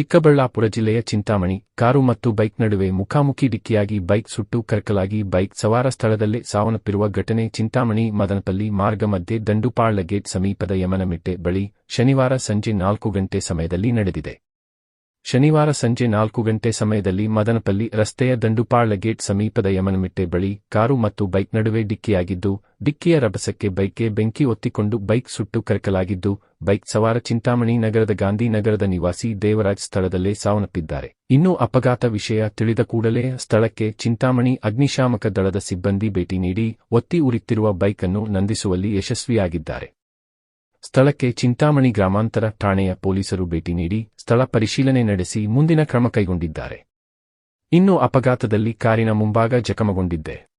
ಚಿಕ್ಕಬಳ್ಳಾಪುರ ಜಿಲ್ಲೆಯ ಚಿಂತಾಮಣಿ, ಕಾರು ಮತ್ತು ಬೈಕ್ ನಡುವೆ ಮುಖಾಮುಖಿ ಡಿಕ್ಕಿಯಾಗಿ ಬೈಕ್ ಸುಟ್ಟು ಕರ್ಕಲಾಗಿ ಬೈಕ್ ಸವಾರ ಸ್ಥಳದಲ್ಲೇ ಸಾವನ್ನಪ್ಪಿರುವ ಘಟನೆ ಚಿಂತಾಮಣಿ, ಮದನಪಲ್ಲಿ ಮಾರ್ಗ ಮಧ್ಯೆ ದಂಡುಪಾಳ್ಲ ಗೇಟ್ ಸಮೀಪದ ಯಮನಮಿಟ್ಟೆ ಬಳಿ ಶನಿವಾರ ಸಂಜೆ ನಾಲ್ಕು ಗಂಟೆ ಸಮಯದಲ್ಲಿ ನಡೆದಿದೆ. ಶನಿವಾರ ಸಂಜೆ ನಾಲ್ಕು ಗಂಟೆ ಸಮಯದಲ್ಲಿ ಮದನಪಲ್ಲಿ ರಸ್ತೆಯ ದಂಡುಪಾಳ ಗೇಟ್ ಸಮೀಪದ ಯಮನಮಿಟ್ಟೆ ಬಳಿ ಕಾರು ಮತ್ತು ಬೈಕ್ ನಡುವೆ ಡಿಕ್ಕಿಯಾಗಿದ್ದು, ಡಿಕ್ಕಿಯ ರಭಸಕ್ಕೆ ಬೈಕ್ಗೆ ಬೆಂಕಿ ಒತ್ತಿಕೊಂಡು ಬೈಕ್ ಸುಟ್ಟು ಕರಕಲಾಗಿದ್ದು, ಬೈಕ್ ಸವಾರ ಚಿಂತಾಮಣಿ ನಗರದ ಗಾಂಧಿ ನಗರದ ನಿವಾಸಿ ದೇವರಾಜ್ ಸ್ಥಳದಲ್ಲೇ ಸಾವನ್ನಪ್ಪಿದ್ದಾರೆ. ಇನ್ನು ಅಪಘಾತ ವಿಷಯ ತಿಳಿದ ಕೂಡಲೇ ಸ್ಥಳಕ್ಕೆ ಚಿಂತಾಮಣಿ ಅಗ್ನಿಶಾಮಕ ದಳದ ಸಿಬ್ಬಂದಿ ಭೇಟಿ ನೀಡಿ, ಒತ್ತಿ ಉರಿತಿರುವ ಬೈಕ್ ಅನ್ನು ನಂದಿಸುವಲ್ಲಿ ಯಶಸ್ವಿಯಾಗಿದ್ದಾರೆ. ಸ್ಥಳಕ್ಕೆ ಚಿಂತಾಮಣಿ ಗ್ರಾಮಾಂತರ ಠಾಣೆಯ ಪೊಲೀಸರು ಭೇಟಿ ನೀಡಿ ಸ್ಥಳ ಪರಿಶೀಲನೆ ನಡೆಸಿ ಮುಂದಿನ ಕ್ರಮ ಕೈಗೊಂಡಿದ್ದಾರೆ. ಇನ್ನು ಅಪಘಾತದಲ್ಲಿ ಕಾರಿನ ಮುಂಭಾಗ ಜಖಮಗೊಂಡಿದ್ದೆ.